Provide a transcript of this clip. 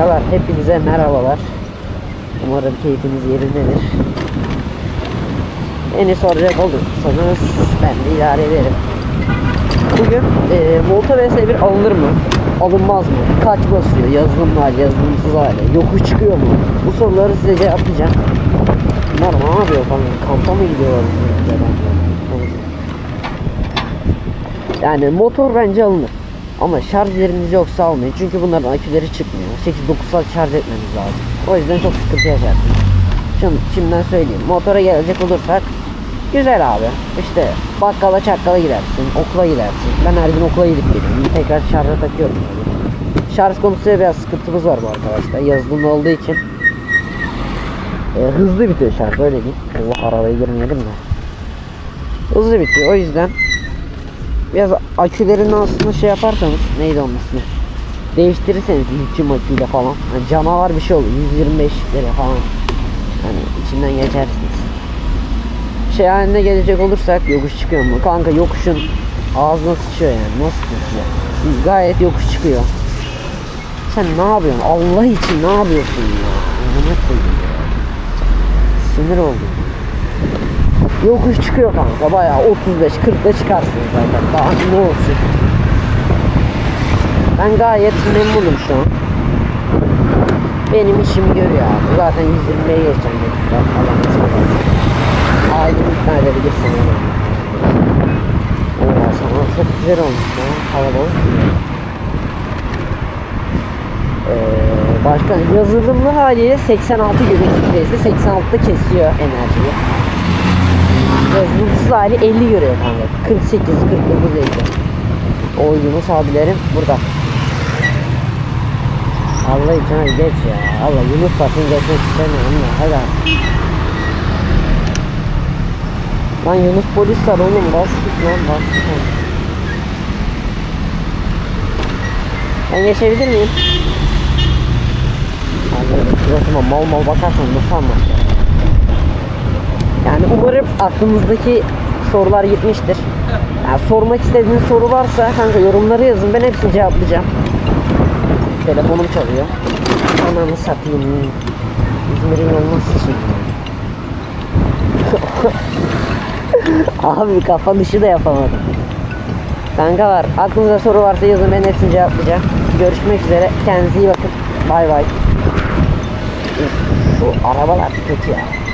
Kankalar hepinize merhabalar. Umarım keyfiniz yerindedir. Beni soracak olursanız ben de idare ederim. Bugün e, Volta VS1 alınır mı? Alınmaz mı? Kaç basıyor? Yazılımlı hali, yazılımsız hali? Yokuş çıkıyor mu? Bu soruları size cevaplayacağım. Bunlar ne yapıyor falan? Kampa mı gidiyorlar? Yani motor bence alınır. Ama şarj yeriniz yoksa almayın. Çünkü bunların aküleri çıkmıyor. 8-9 saat şarj etmeniz lazım. O yüzden çok sıkıntı yaşarsınız. Şimdi, şimdiden söyleyeyim. Motora gelecek olursak güzel abi. İşte bakkala çakkala gidersin. Okula gidersin. Ben her gün okula gidip geliyorum. Tekrar şarja takıyorum. Şarj konusunda biraz sıkıntımız var bu arkadaşlar. Yazılımlı olduğu için. e, hızlı bitiyor şarj öyle değil. Allah arabaya girmeyelim de. Hızlı bitiyor. O yüzden biraz akülerini aslında şey yaparsanız neydi onun ismi? Değiştirirseniz lityum aküyle falan. Yani canavar bir şey olur. 125 lira falan. Yani içinden geçersiniz. Şey haline gelecek olursak yokuş çıkıyor mu? Kanka yokuşun ağzına sıçıyor yani. Nasıl sıçıyor? Gayet yokuş çıkıyor. Sen ne yapıyorsun? Allah için ne yapıyorsun ya? Ya. Sinir oldum. Yokuş çıkıyor kanka bayağı 35 40'da çıkarsın zaten daha ne olsun. Ben gayet memnunum şu an. Benim işim görüyor abi. Zaten 120'ye geçeceğim yakında falan. Ailemi ikna edebilirsin onu. Oo sana çok güzel olmuş ya. Kalabalık. Ee, başka yazılımlı haliyle 86 gibi vitesi 86'da kesiyor enerjiyi. Yazılımsız hali 50 görüyor kanka. 48, 49, 50. O Yunus abilerim burada. Allah için hadi geç ya. Allah Yunus basın geçmek istemiyorum da hadi abi. Lan Yunus polis var oğlum bas git lan bas git lan. Ben geçebilir miyim? Abi suratıma mal mal bakarsan nasıl anlar Yani umarım aklınızdaki sorular gitmiştir. Yani sormak istediğiniz soru varsa kanka yorumları yazın ben hepsini cevaplayacağım. Telefonum çalıyor. Ananı satayım. İzmir'in yolunu sıçayım. Abi kafa dışı da yapamadım. Kankalar aklınızda soru varsa yazın ben hepsini cevaplayacağım. Görüşmek üzere. Kendinize iyi bakın. Bay bay. Şu arabalar kötü ya.